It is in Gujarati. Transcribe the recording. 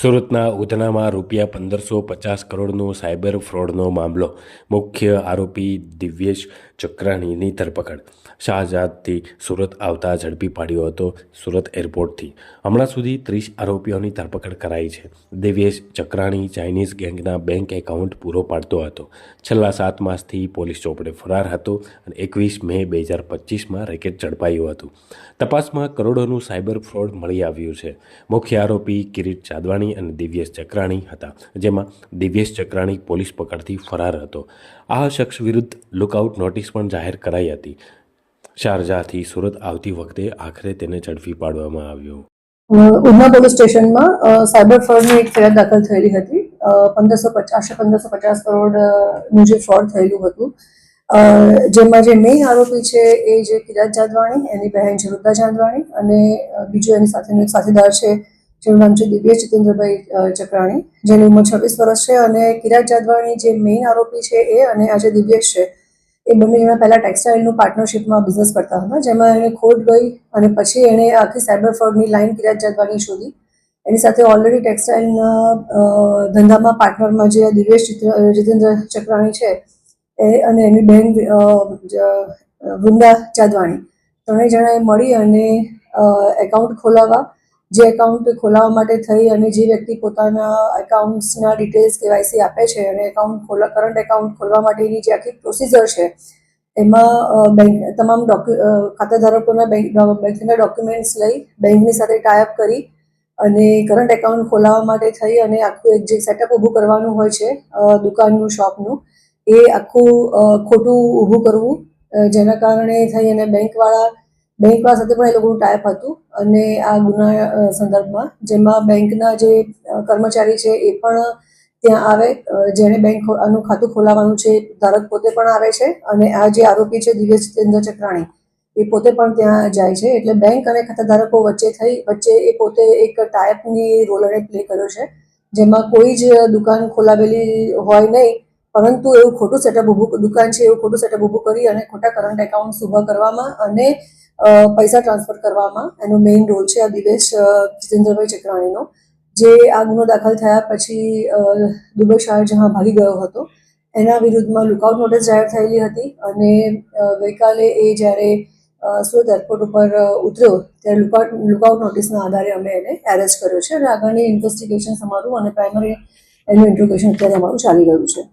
સુરતના ઉધનામાં રૂપિયા પંદરસો પચાસ કરોડનો સાયબર ફ્રોડનો મામલો. મુખ્ય આરોપી દિવ્યેશ ચક્રાણીની ધરપકડ. શાહજાદથી સુરત આવતા ઝડપી પાડ્યો હતો સુરત એરપોર્ટથી. હમણાં સુધી ત્રીસ આરોપીઓની ધરપકડ કરાઈ છે. દિવ્યેશ ચક્રાણી ચાઇનીઝ ગેંગના બેંક એકાઉન્ટ પૂરો પાડતો હતો. છેલ્લા સાત માસથી પોલીસ ચોપડે ફરાર હતો અને એકવીસ મે બે હજાર પચીસમાં રેકેટ ઝડપાયું હતું. તપાસમાં કરોડોનું સાયબર ફ્રોડ મળી આવ્યું છે. મુખ્ય આરોપી કિરીટ ચાદવાણી અને દિવ્યેશ ચક્રાણી હતા, જેમાં દિવ્યેશ ચક્રાણી પોલીસ પકડથી ફરાર હતો. આ શખ્સ વિરુદ્ધ લુકઆઉટ નોટિસ પણ જાહેર કરાઈ હતી. શારજાહથી સુરત આવતી વખતે આખરે તેને ઝડપી પાડવામાં આવ્યો. ઉધના પોલીસ સ્ટેશનમાં સાયબર ફ્રોડની એક ફરિયાદ દાખલ થયેલી હતી. પંદરસો પચાસ પંદરસો પચાસ કરોડનું જે ફ્રોડ થયેલું હતું. જેમાં જે મેઇન આરોપી છે એ જે કિરાત જાદવાણી એની બહેન વૃદ્ધા જાદવાણી અને બીજો એની સાથેનો એક સાથીદાર છે જેનું નામ છે દિવ્ય જીતેન્દ્રભાઈ ચક્રાણી, જેની ઉંમર છવ્વીસ વર્ષ છે અને કિરાત જાદવાણી જે મેઇન આરોપી છે એ અને આજે દિવ્યેશ છે, એ બંને જણા પહેલા ટેક્સટાઇલનું પાર્ટનરશિપમાં બિઝનેસ કરતા હતા. જેમાં એને ખોટ ગઈ અને પછી એણે આખી સાયબર ફ્રોડની લાઈન કિરાત જાદવાણી શોધી. એની સાથે ઓલરેડી ટેક્સટાઇલના ધંધામાં પાર્ટનરમાં જે દિવ્યેશ જીતેન્દ્ર ચક્રાણી છે, એ અને એની બહેન વૃંદા જાદવાણી ત્રણેય જણાએ મળી અને એકાઉન્ટ ખોલાવવા જે એકાઉન્ટ ખોલાવવા માટે થઈ અને જે વ્યક્તિ પોતાના એકાઉન્ટ્સના ડિટેલ્સ કેવાયસી આપે છે અને એકાઉન્ટ ખોલા કરંટ એકાઉન્ટ ખોલવા માટેની જે આખી પ્રોસિજર છે, એમાં બેંક તમામ ડોક્યુ ખાતાધારકોના બેંક બેંકના ડોક્યુમેન્ટ્સ લઈ બેંકની સાથે ટાઈપ કરી અને કરંટ એકાઉન્ટ ખોલાવવા માટે થઈ અને આખું એક જે સેટઅપ ઊભું કરવાનું હોય છે દુકાનનું શોપનું એ આખું ખોટું ઊભું કરવું જેના કારણે થઈ અને બેંકવાળા બેંકવાળા સાથે પણ એ લોકોનું ટાઈપ હતું અને આ ગુના સંદર્ભમાં જેમાં બેંકના જે કર્મચારી છે એ પણ ત્યાં આવે જેણે બેંક આનું ખાતું ખોલાવવાનું છે ધારક પોતે પણ આવે છે અને આ જે આરોપી છે દિવ્ય જીતેન્દ્ર ચક્રાણી, એ પોતે પણ ત્યાં જાય છે. એટલે બેંક અને ખાતાધારકો વચ્ચે થઈ, વચ્ચે એ પોતે એક ટાઈપની રોલ એણે પ્લે કર્યો છે, જેમાં કોઈ જ દુકાન ખોલાવેલી હોય નહીં, પરંતુ એવું ખોટું સેટઅપ ઊભું, દુકાન છે એવું ખોટું સેટઅપ ઊભું કરી અને ખોટા કરંટ એકાઉન્ટ ઊભા કરવામાં અને પૈસા ટ્રાન્સફર કરવામાં એનો મેઇન રોલ છે આ દિવેશ જીતેન્દ્રભાઈ ચક્રાણીનો, જે આ ગુનો દાખલ થયા પછી દુબઈ શાહજહાં ભાગી ગયો હતો, એના વિરુદ્ધમાં લુકઆઉટ નોટિસ જાહેર થયેલી હતી અને ગઈકાલે એ જ્યારે સુરત એરપોર્ટ ઉપર ઉતર્યો, ત્યારે લુકઆઉટ લુકઆઉટ નોટિસના આધારે અમે એને એરેસ્ટ કર્યો છે અને આગળની ઇન્વેસ્ટિગેશન અમારું અને પ્રાઇમરી એનું ઇન્ટ્રોગેશન અત્યારે અમારું ચાલી રહ્યું છે.